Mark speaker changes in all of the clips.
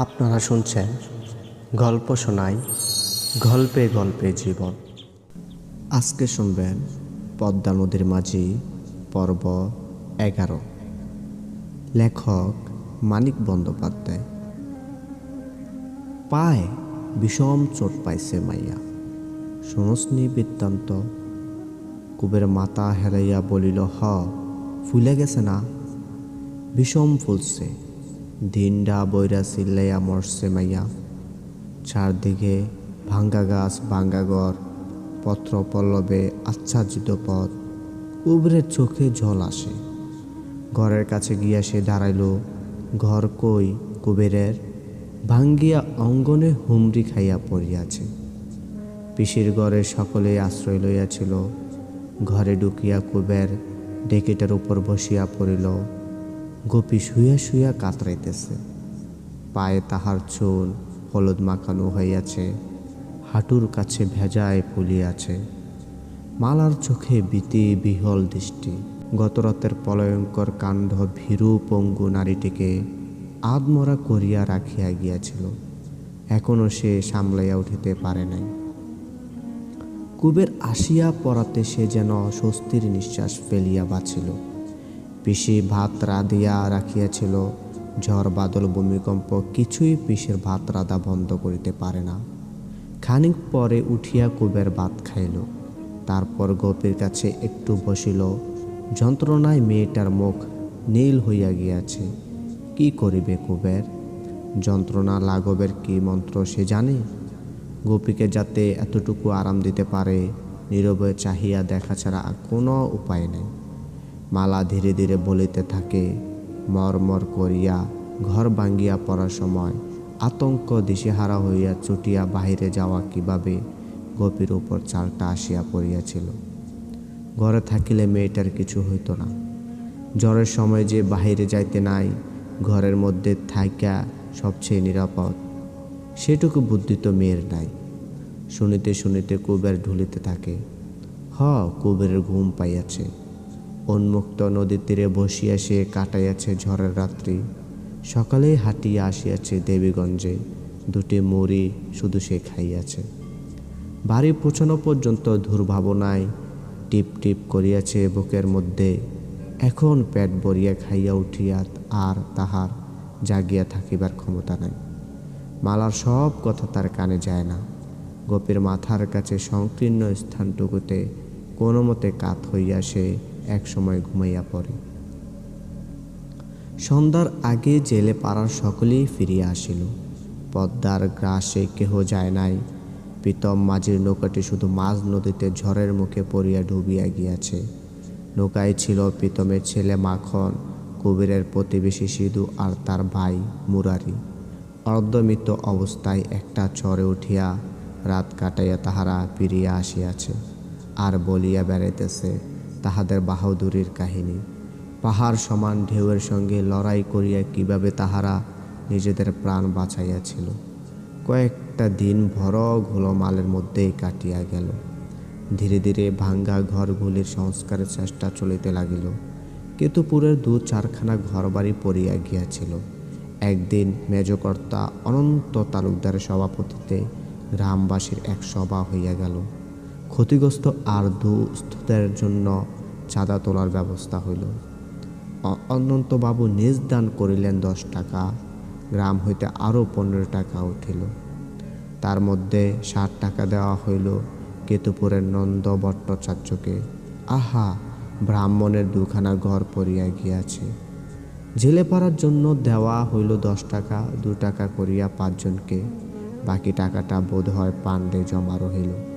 Speaker 1: আপনারা শুনছেন গল্প শোনাই গল্পে গল্পে জীবন। আজকে শুনবেন পদ্মা নদীর মাঝি, পর্ব এগারো। লেখক মানিক বন্দ্যোপাধ্যায়। পায় বিষম চোট পাইছে মাইয়া। শুনসনি বৃত্তান্ত। কুবের মাথা হেরাইয়া বলিল, হ, ফুলে গেছে না? বিষম ফুলছে। দিনডা বইরা চিল্লাইয়া মরছে মাইয়া। চারদিকে ভাঙ্গা গাছ, ভাঙ্গা ঘর, পত্র পল্লবে আচ্ছাদিত পথ। কুবরের চোখে জল আসে। ঘরের কাছে গিয়া সে দাঁড়াইল, ঘর কই কুবেরের? ভাঙ্গিয়া অঙ্গনে হুমড়ি খাইয়া পড়িয়াছে। পিসির ঘরে সকলে আশ্রয় লইয়াছিল। ঘরে ঢুকিয়া কুবের ডেকেটার উপর বসিয়া পড়িল। গোপী শুইয়া শুইয়া কাতরাইতেছে। পায়ে তাহার চুল হলুদ মাখানো হইয়াছে, হাঁটুর কাছে ভেজায় ফুলিয়াছে। মালার চোখে বিতি বিহল দৃষ্টি, গতরাতের পলয়ঙ্কর কাণ্ড ভীরু পঙ্গু নারীটিকে আদমরা করিয়া রাখিয়া গিয়াছিল। এখনও সে সামলাইয়া উঠিতে পারে নাই। কুবের আসিয়া পড়াতে সে যেন স্বস্তির নিঃশ্বাস ফেলিয়া বাঁচিল। পিসি ভাত রাঁধিয়া রাখিয়াছিল। ঝড়, বাদল, ভূমিকম্প কিছুই পিসের ভাত রাঁধা বন্ধ করিতে পারে না। খানিক পরে উঠিয়া কুবের ভাত খাইল। তারপর গোপীর কাছে একটু বসিল। যন্ত্রণায় মেয়েটার মুখ নীল হইয়া গিয়াছে। কি করিবে কুবের? যন্ত্রণা লাঘবের কি মন্ত্র সে জানে? গোপীকে যাতে এতটুকু আরাম দিতে পারে, নীরবে চাহিয়া দেখা ছাড়া কোনো উপায় নেই। মালা ধীরে ধীরে বলিতে থাকে মর মর করিয়া ঘর ভাঙ্গিয়া পড়ার সময় আতঙ্ক দিশেহারা হইয়া চুটিয়া বাহিরে যাওয়া কীভাবে? গোপীর উপর চালটা আসিয়া পড়িয়াছিল। ঘরে থাকিলে মেয়েটার কিছু হইত না। জ্বরের সময় যে বাহিরে যাইতে নাই, ঘরের মধ্যে থাইকা সবচেয়ে নিরাপদ। সেটুকু বুদ্ধি তো মেয়ের নাই। শুনিতে শুনিতে কুবের ঢুলিতে থাকে, হ, কুবেরের ঘুম পাইয়াছে। উন্মুক্ত নদীর তীরে বসিয়া সে কাটাইয়াছে ঝড়ের রাত্রি। সকালেই হাঁটিয়া আসিয়াছে দেবীগঞ্জে। দুটি মুড়ি শুধু সে খাইয়াছে। বাড়ি পৌঁছানো পর্যন্ত দুর্ভাবনায় টিপ টিপ করিয়াছে বুকের মধ্যে। এখন পেট ভরিয়া খাইয়া উঠিয়া আর তাহার জাগিয়া থাকিবার ক্ষমতা নাই। মালার সব কথা তার কানে যায় না। গোপীর মাথার কাছে সংকীর্ণ স্থানটুকুতে কোনো মতে কাত হইয়া সে একসময় ঘুমাইয়া পড়ে। সন্ধ্যার আগে জেলে পাড়ার সকলেই ফিরিয়া আসিল। পদ্মার গ্রাসে কেহ যায় নাই। প্রীতম মাঝির নৌকাটি শুধু মাঝ নদীতে ঝড়ের মুখে পড়িয়া ডুবিয়া গিয়াছে। নৌকায় ছিল প্রীতমের ছেলে মাখন, কুবেরের প্রতিবেশী সিধু আর তার ভাই মুরারি। অর্ধমিত অবস্থায় একটা চরে উঠিয়া রাত কাটাইয়া তাহারা ফিরিয়া আসিয়াছে। আর বলিয়া বেড়াইতেছে তাহাদের বাহাদুরির কাহিনী। পাহাড় সমান ঢেউয়ের সঙ্গে লড়াই করিয়া কীভাবে তাহারা নিজেদের প্রাণ বাঁচাইয়াছিল। কয়েকটা দিন ভর ঘোলমালের মধ্যেই কাটিয়া গেল। ধীরে ধীরে ভাঙ্গা ঘরগুলির সংস্কারের চেষ্টা চলিতে লাগিল। কেতুপুরের দু চারখানা ঘরবাড়ি পড়িয়া গিয়াছিল। একদিন মেজকর্তা অনন্ত তালুকদারের সভাপতিতে গ্রামবাসীর এক সভা হইয়া গেল। ক্ষতিগ্রস্ত আর দুস্থদের জন্য চাঁদা তোলার ব্যবস্থা হইল। অনন্তবাবু নিজ দান করিলেন দশ টাকা, গ্রাম হইতে আরও পনেরো টাকা উঠিল। তার মধ্যে ষাট টাকা দেওয়া হইল কেতুপুরের নন্দ ভট্টাচার্যকে। আহা, ব্রাহ্মণের দুখানা ঘর পড়িয়া গিয়াছে। জেলে পাড়ার জন্য দেওয়া হইল দশ টাকা, দু টাকা করিয়া পাঁচজনকে। বাকি টাকাটা বোধ হয় পাণ্ডে জমা রহিল।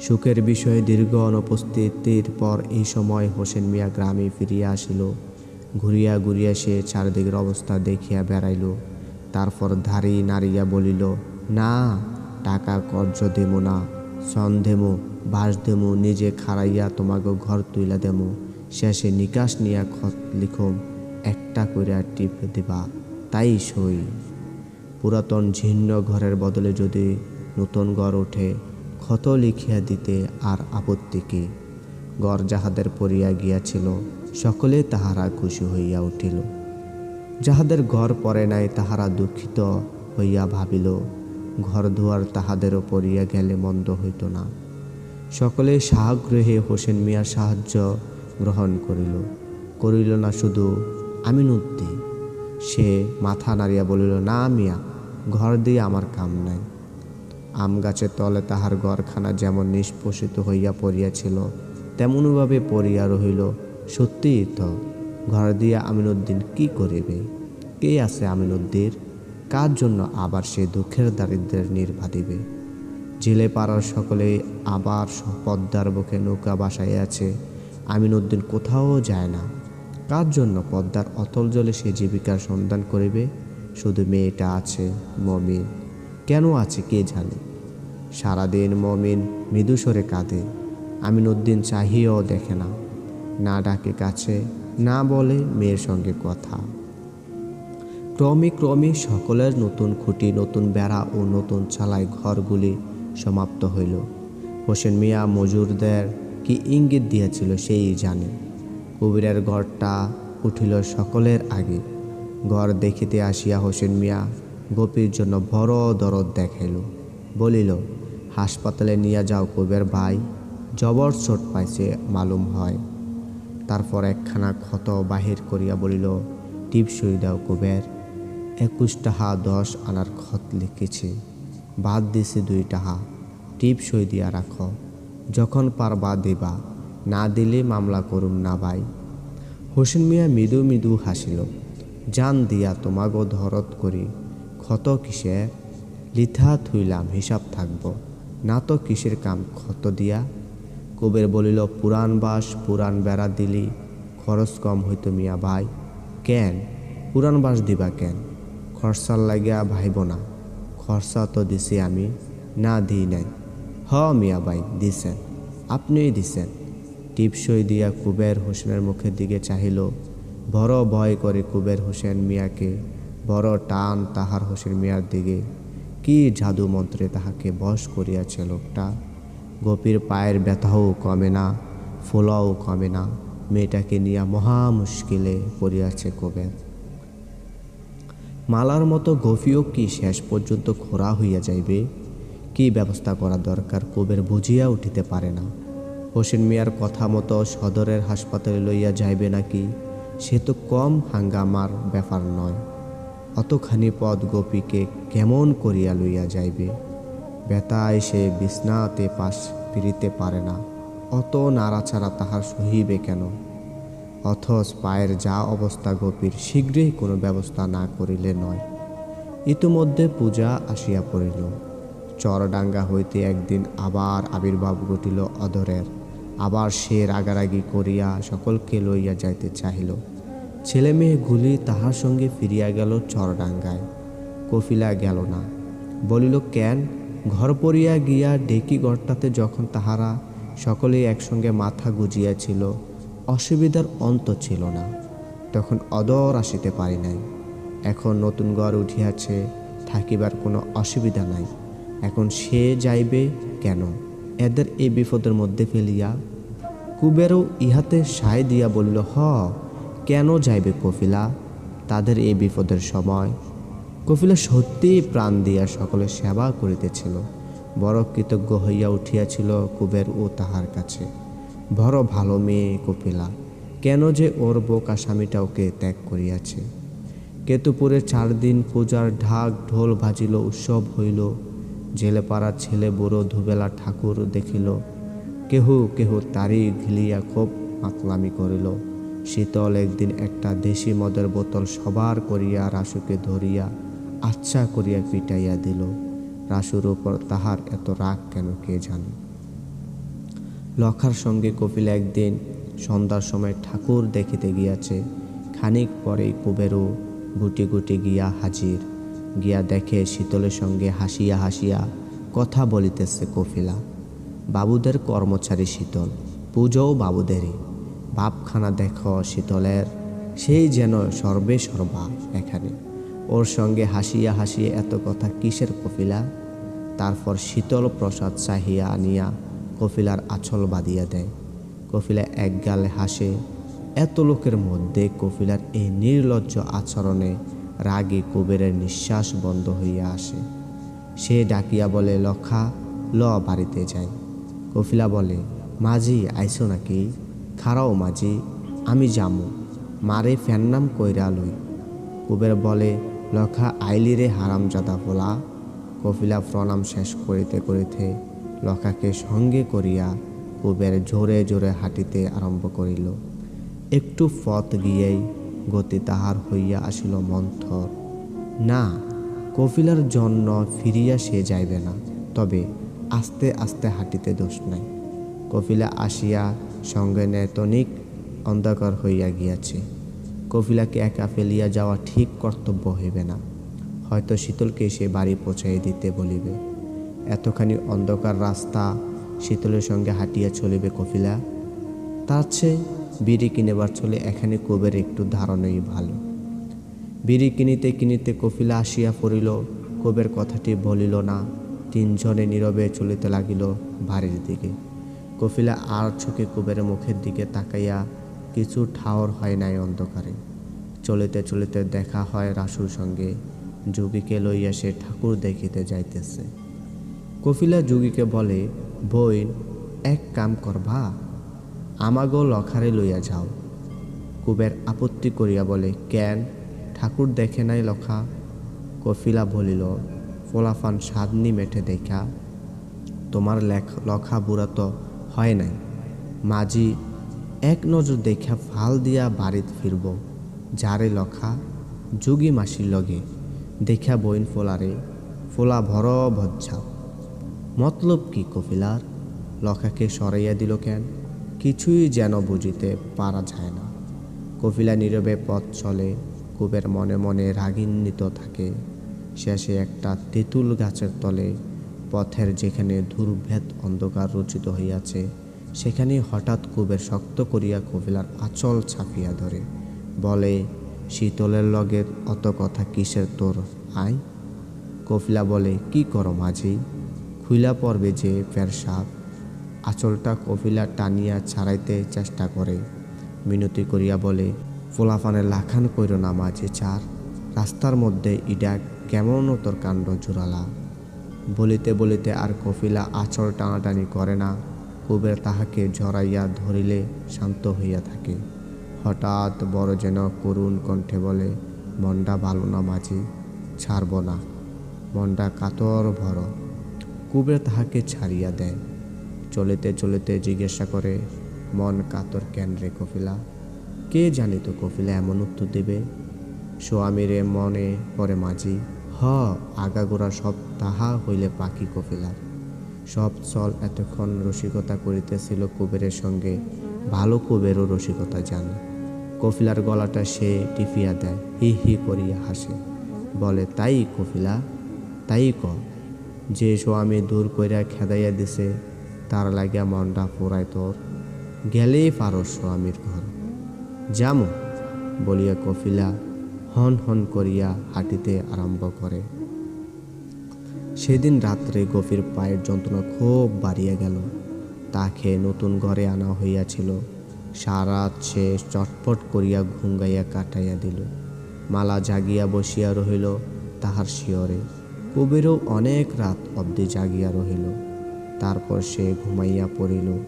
Speaker 1: সুখের বিষয়ে দীর্ঘ অনুপস্থিতির পর এই সময় হোসেন মিয়া গ্রামে ফিরিয়া আসিল। ঘুরিয়া ঘুরিয়া সে চারিদিকের অবস্থা দেখিয়া বেড়াইল। তারপর ধারি নাড়িয়া বলিল, না টাকা কর্য দেমো না। সন দেমো বাস দেমো, নিজে খাড়াইয়া তোমাকে ঘর তুইলা দেমো। শেষে নিকাশ নিয়া খত লিখম, একটা কইরা টিপ দিবা, তাই সই। পুরাতন ঝিন্ন ঘরের বদলে যদি নতুন ঘর ওঠে ক্ষত লিখিয়া দিতে আর আপত্তি কি ঘর যাহাদের পড়িয়া গিয়াছিল, সকলে তাহারা খুশি হইয়া উঠিল। যাহাদের ঘর পড়ে নাই তাহারা দুঃখিত হইয়া ভাবিল ঘর দুয়ার তাহাদেরও পড়িয়া গেলে মন্দ হইত না। সকলে সাহাগ্রহে হোসেন মিয়ার সাহায্য গ্রহণ করিল। করিল না শুধু আমিনুদ্দিন সে মাথা নাড়িয়া বলিল, না মিয়া, ঘর দিয়ে আমার কাম নাই। আম গাছের তলে তাহার ঘরখানা যেমন নিষ্পোষিত হইয়া পড়িয়াছিল, তেমনভাবে পড়িয়া রহিল। সত্যিই তো, ঘর দিয়া আমিনুদ্দিন কি করিবে? কে আছে আমিনুদ্দির কার জন্য আবার সে দুঃখের দারিদ্রের নির্ভা দিবে জেলে পাড়ার সকলে আবার পদ্মার বুকে নৌকা বাসায় আছে আমিনুদ্দিন কোথাও যায় না। কার জন্য পদ্মার অতল জলে সে জীবিকার সন্ধান করিবে? শুধু মেয়েটা আছে, মমিন। কেন আছে কে জানে? সারাদিন মমিন মৃদুস্বরে কাঁদে। আমিনুদ্দিন চাহিয়েও দেখে না। না ডাকে কাছে, না বলে মেয়ের সঙ্গে কথা। ক্রমে ক্রমে সকলের নতুন খুঁটি, নতুন বেড়া ও নতুন চালায় ঘরগুলি সমাপ্ত হইল। হোসেন মিয়া মজুরদের কি ইঙ্গিত দিয়েছিল সেই জানে। কবিরের ঘরটা উঠিল সকলের আগে। ঘর দেখিতে আসিয়া হোসেন মিয়া গোপীর জন্য বড় দরদ দেখাইল। বলিল, হাসপাতালে নিয়ে যাও কবির ভাই, জবর চোট পাইছে মালুম হয়। তারপর একখানা ক্ষত বাহির করিয়া বলিল টিপসই দাও কুবের। একুশ টাহা দশ আনার খত লিখেছি, বাদ দিছে দুই টাহা, টিপ সই দিয়া রাখ। যখন পারবা দিবা, না দিলে মামলা করুম না ভাই। হোসেন মিয়া মৃদু মৃদু হাসিল জান দিয়া তোমাগো ধরত করি। ক্ষত কিসে? লিথা থুইলাম, হিসাব থাকব। না তো কিসের কাম ক্ষত দিয়া? কবির বলিল, পুরাণ বাস, পুরাণ বেড়া দিলি, খরচ কম হইতো মিয়া ভাই। কেন? পুরাণ বাস দিবা কেন? খরচার লাগিয়া ভাইব না। খরচা তো দিছি আমি, না দিই নাই। হ মিয়া ভাই, দিছেন। আপনিই দিছেন। টিপসই দিয়া কুবের হোসেনের মুখের দিকে চাহিল। বড় ভয় করে কুবের হোসেন মিয়াকে বড় টান তাহার হোসেন মিয়ার দিকে। কি জাদু মন্ত্রে তাহাকে বশ করিয়াছে লোকটা? গোপীর পায়ের ব্যথাও কমে না, ফোলাও কমে না, মেয়েটাকে নিয়ে মহা মুশকিলে পড়িয়াছে কবের। মালার মতো গফিও কি শেষ পর্যন্ত খোরা হইয়া যাইবে? কি ব্যবস্থা করা দরকার কবের বুঝিয়া উঠিতে পারে না। হোসেন মিয়ার কথা মতো সদরের হাসপাতালে লইয়া যাইবে নাকি? সে তো কম হাঙ্গামার ব্যাপার নয়। অতখানি পদ গোপীকে কেমন করিয়া লইয়া যাইবে? ব্যথায় সে বিছনাতে পাশ ফিরিতে পারে না, অত নাড়াছাড়া তাহার সহিবে কেন? অথচ পায়ের যা অবস্থা গোপীর শীঘ্রই কোনো ব্যবস্থা না করিলে নয়। ইতিমধ্যে পূজা আসিয়া পড়িল। চরডাঙ্গা হইতে একদিন আবার আবির্ভাব ঘটিল অধরের। আবার সে রাগারাগি করিয়া সকলকে লইয়া যাইতে চাহিল। ছেলে মেয়েগুলি তাহার সঙ্গে ফিরিয়া গেল চরডাঙ্গায়। কফিলা গেল না। বলিল, কেন? ঘর পড়িয়া গিয়া ডেকি ঘরটাতে যখন তাহারা সকলেই একসঙ্গে মাথা গুজিয়াছিল, অসুবিধার অন্ত ছিল না। তখন অদর আসিতে পারি নাই। এখন নতুন ঘর উঠিয়াছে, থাকিবার কোনো অসুবিধা নাই। এখন সে যাইবে কেন? এদের এই বিপদের মধ্যে ফেলিয়া কুবেরও ইহাতে সায় দিয়া বলিল, হ কেন যাইবে কফিলা? তাদের এই বিপদের সময় কফিলা সত্যিই প্রাণ দিয়া সকলের সেবা করিতেছিল। বড় কৃতজ্ঞ হইয়া উঠিয়াছিল কুবের ও তাহার কাছে। বড় ভালো মেয়ে কপিলা কেন যে ওর বোকা স্বামীটা ওকে ত্যাগ করিয়াছে? কেতুপুরে চার দিন পূজার ঢাক ঢোল ভাজিল উৎসব হইল। জেলেপাড়ার ছেলে বুড়ো ধুবেলা ঠাকুর দেখিল। কেহ কেহ তারি ঘিলিয়া খুব মাতলামি করিল। শীতল একদিন একটা দেশি মদের বোতল সবার করিয়া রাসুকে ধরিয়া আচ্ছা করিয়া পিটাইয়া দিল। রাসুর উপর তাহার এত রাগ কেন কে জানে? লখার সঙ্গে কপিল একদিন সন্ধ্যার সময় ঠাকুর দেখিতে গিয়াছে। খানিক পরেই কুবেরও গুটি গুটি গিয়া হাজির। গিয়া দেখে শীতলের সঙ্গে হাসিয়া হাসিয়া কথা বলিতেছে কফিলা বাবুদের কর্মচারী শীতল, পুজোও বাবুদেরই। বাপখানা দেখ শীতলের, সেই যেন সর্বে সর্বা এখানে। ওর সঙ্গে হাসিয়া হাসিয়া এত কথা কিসের কফিলা? তারপর শীতল প্রসাদ চাহিয়া আনিয়া কফিলার আঁচল বাঁধিয়া দেয়। কফিলা এক গালে হাসে, এত লোকের মধ্যে কফিলার এই নির্লজ্জ আচরণে রাগে কুবেরের নিঃশ্বাস বন্ধ হইয়া আসে। সে ডাকিয়া বলে, লক্ষা, ল বাড়িতে যাই। কফিলা বলে, মাঝি, আইসো নাকি? খারাও মাঝি, আমি যামু। মারে ফ্যান্নাম কইরা লই। কুবের বলে, লখা আইলি রে হারামজাদা ফোলা কফিলা প্রণাম শেষ করিতে করিতে লখাকে সঙ্গে করিয়া কুবের জোরে জোরে হাঁটিতে আরম্ভ করিল। একটু পথ গিয়েই গতি তাহার হইয়া আসিল মন্থর। না, কফিলার জন্য ফিরিয়া সে যাইবে না, তবে আস্তে আস্তে হাঁটিতে দোষ নাই। কফিলা আসিয়া সঙ্গে নেতনিক অন্ধকার হইয়া গিয়াছে। কফিলাকে একা ফেলিয়া যাওয়া ঠিক কর্তব্য হইবে না। হয়তো শীতলকে সে বাড়ি পৌঁছাই দিতে বলিবে। এতখানি অন্ধকার রাস্তা শীতলের সঙ্গে হাঁটিয়া চলিবে কফিলা তার চেয়ে বিড়ি কিনেবার চলে এখানে কবের একটু ধারণাই ভালো। বিড়ি কিনিতে কিনিতে কফিলা আসিয়া পড়িল, কবের কথাটি বলিল না, তিনজনে নীরবে চলিতে লাগিল বাড়ির দিকে। কফিলা আর চোখে কুবেরের মুখের দিকে তাকাইয়া কিছু ঠাওর হয় নাই অন্ধকারে। চলিতে চলিতে দেখা হয় রাসুর সঙ্গে, যোগীকে লইয়া সে ঠাকুর দেখিতে যাইতেছে। কফিলা যোগীকে বলে, বইন, এক কাম করবা, আমাগো লখারে লইয়া যাও। কুবের আপত্তি করিয়া বলে, কেন? ঠাকুর দেখে নাই লখা? কফিলা বলিল, ফোলাফান সাদনি মেঠে দেখা। তোমার লেখ, লখা বুড়া তো হয় নাই। মাঝি এক নজর দেখা ফাল দিয়া বাড়িত ফিরব, যারে লখা যোগী মাসির লগে। দেখা বইন ফোলারে, ফোলা ভর ভজ্জাও মতলব কি কফিলার? লখাকে সরাইয়া দিল কেন? কিছুই যেন বুঝিতে পারা যায় না। কফিলা নীরবে পথ চলে কুবের মনে মনে রাগিন্বিত থাকে। শেষে একটা তেঁতুল গাছের তলে পথের যেখানে দুর্ভেদ অন্ধকার রচিত হইয়াছে, সেখানে হঠাৎ কুবের শক্ত করিয়া কফিলার আঁচল ছাপিয়া ধরে। বলে, শীতলের লগে অত কথা কিসের তোর আয়? কফিলা বলে, কি করো মাঝি? খুইলা পড়বে যে ফের সাপ। আঁচলটা কফিলা টানিয়া ছাড়াইতে চেষ্টা করে। মিনতি করিয়া বলে ফোলাফানের লাখান কইর না মাঝে চার। রাস্তার মধ্যে ইডা কেমন তোর কাণ্ড জোড়ালা? বলিতে বলিতে আর কফিলা আচর টানাটানি করে না, কুবের তাহাকে জড়াইয়া ধরিলে শান্ত হইয়া থাকে। হঠাৎ বড় যেন করুণ কণ্ঠে বলে মনটা ভালো না মাঝি, ছাড়ব না। মনটা কাতর ভর কুবের তাহাকে ছাড়িয়া দেয়। চলিতে চলিতে জিজ্ঞাসা করে, মন কাতর কেন রে কফিলা কে জানিত কফিলা এমন উত্তর দেবে? স্বামীরে মনে পড়ে মাঝি আগাগোড়া সব তাহা হইলে পাখি কফিলার সব চল এতক্ষণ রসিকতা করিতেছিল কুবেরের সঙ্গে, ভালো কুবেরও রসিকতা জানে। কফিলার গলাটা সে টিপিয়া দেয়, হি হি করিয়া হাসে। বলে, তাই কফিলা তাই ক। যে স্বামী দূর কইরা খেদাইয়া দিছে, তার লাগিয়া মনটা ফুরায় তোর। গেলেই পারো স্বামীর ঘর। যামু, বলিয়া কফিলা হন হন করিয়া হাঁটিতে আরম্ভ করে। সেদিন রাত্রে গভীর পায়ের যন্ত্রণা খুব বাড়িয়া গেল। তাকে নতুন ঘরে আনা হইয়াছিল। সারাত সে চটপট করিয়া ঘুঙ্গাইয়া কাটাইয়া দিল। মালা জাগিয়া বসিয়া রহিল তাহার শিয়রে। কবিরও অনেক রাত অবধি জাগিয়া রহিল। তারপর সে ঘুমাইয়া পড়িল।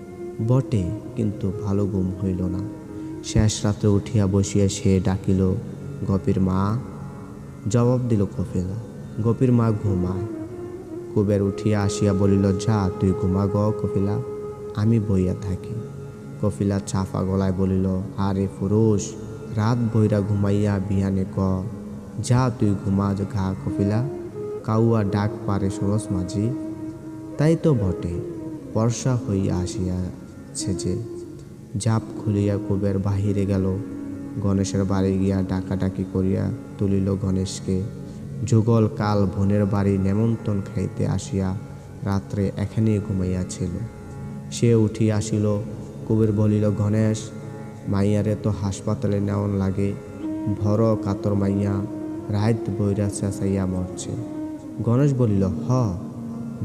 Speaker 1: বটে, কিন্তু ভালো ঘুম হইল না। শেষ রাতে উঠিয়া বসিয়া সে ডাকিল গপির মা জবাব দিল কপিলা, গপির মা ঘুমায়। কুবের উঠিয়া আসিয়া বলিল, যা, তুই ঘুমা গ কপিলা, আমি বইয়া থাকি। কপিলা চাফা গলায় বলিল, আরে পুরুষ, রাত বইরা ঘুমাইয়া বিহানে ক। যা, তুই ঘুমা ঘা কপিলা, কাউয়া ডাক পারে সরস মাঝি। তাই তো বটে, বর্ষা হইয়া আসিয়াছে যে। জাপ খুলিয়া কুবের বাহিরে গেল। গণেশের বাড়ি গিয়া ডাকাডাকি করিয়া তুলিল গণেশকে। যুগল কাল বোনের বাড়ি নেমন্তন খাইতে আসিয়া রাত্রে এখানেই ঘুমাইয়াছিল। সে উঠিয়া আসিল, কবির বলিল, গণেশ, মাইয়ারে তো হাসপাতালে নেওয়ান লাগে, ভর কাতর মাইয়া রাত বৈরা চেঁচাইয়া মরছে। গণেশ বলিল, হ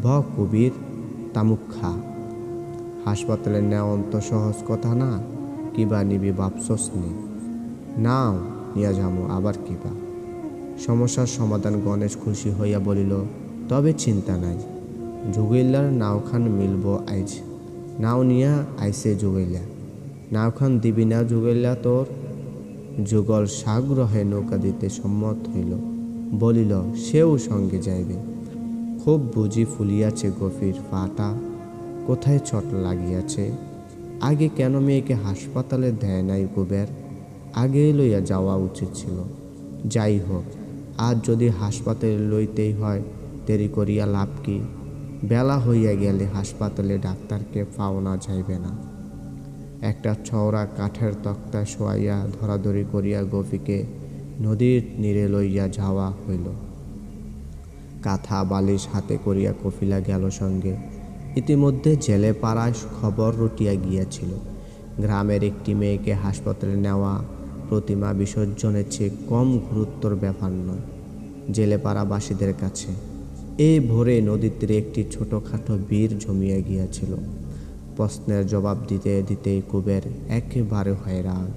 Speaker 1: ভ কবির, তামুক খা। হাসপাতালে নেওয়ান তো সহজ কথা না কিবা নিবি ভাবছস নি। নাও, নিয়া যামো, আবার কিবা সমস্যার সমাধান গণেশ খুশি হইয়া বলিল, তবে চিন্তা নাই। যুগিল্লার নাওখান মিলব আইজ। নাও নিয়া আইসে যুগিল্লা। নাওখান দিবি না যুগিল্লা তোর? যুগল সাগ্রহে নৌকা দিতে সম্মত হইল। বলিল, সেও সঙ্গে যাইবে। খুব বুঝি ফুলিয়াছে গফির পাটা কোথায় চট লাগিয়াছে? আগে কেন মেয়েকে হাসপাতালে দেয় নাই কুবের? আগে লইয়া যাওয়া উচিত ছিল। যাই হোক আজ যদি হাসপাতালে লইতেই হয়, দেরি করিয়া লাভ কি? বেলা হইয়া গেলে হাসপাতালে ডাক্তারকে পাওনা যাইবে না। একটা চওড়া কাঠের তক্তা শোয়াইয়া ধরাধরি করিয়া গফিকে নদীর নীরে লইয়া যাওয়া হইল। কাঁথা বালিশ হাতে করিয়া কফিলা গেল সঙ্গে। ইতিমধ্যে জেলে পাড়ায় খবর রটিয়া গিয়াছিল। গ্রামের একটি মেয়েকে হাসপাতালে নেওয়া প্রতিমা বিসর্জনের চেয়ে কম গুরুত্বর ব্যাপার নয়, জেলেপাড়াবাসীদের কাছে। এই ভোরে নদীর তীরে একটি ছোটোখাটো বীর জমিয়া গিয়াছিল। প্রশ্নের জবাব দিতে দিতেই কুবের একেবারে হয়রান।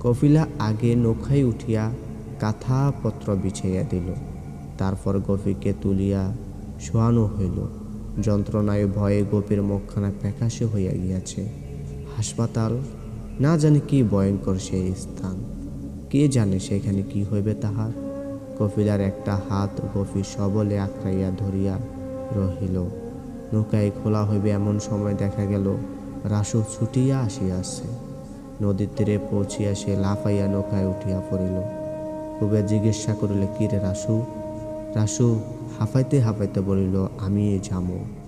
Speaker 1: কফিলা আগে নৌকায় উঠিয়া কাঁথাপত্র বিছাইয়া দিল। তারপর গফিকে তুলিয়া শোয়ানো হইল। যন্ত্রণায় ভয়ে গোপীর মুখখানা প্যাকাশে হইয়া গিয়াছে। হাসপাতাল না জানি কি ভয়ঙ্কর সেই স্থান। কে জানে সেখানে কি হইবে তাহার। কফিলার একটা হাত গফি সবলে আঁকড়াইয়া ধরিয়া রহিল। নৌকায় খোলা হইবে এমন সময় দেখা গেল রাসু ছুটিয়া আসিয়াছে। নদীর তীরে পৌঁছিয়া সে লাফাইয়া নৌকায় উঠিয়া পড়িল। কুবের জিজ্ঞাসা করিল, কি রে রাসু রাসু হাফাইতে হাফাইতে বলিল, আমি যামো।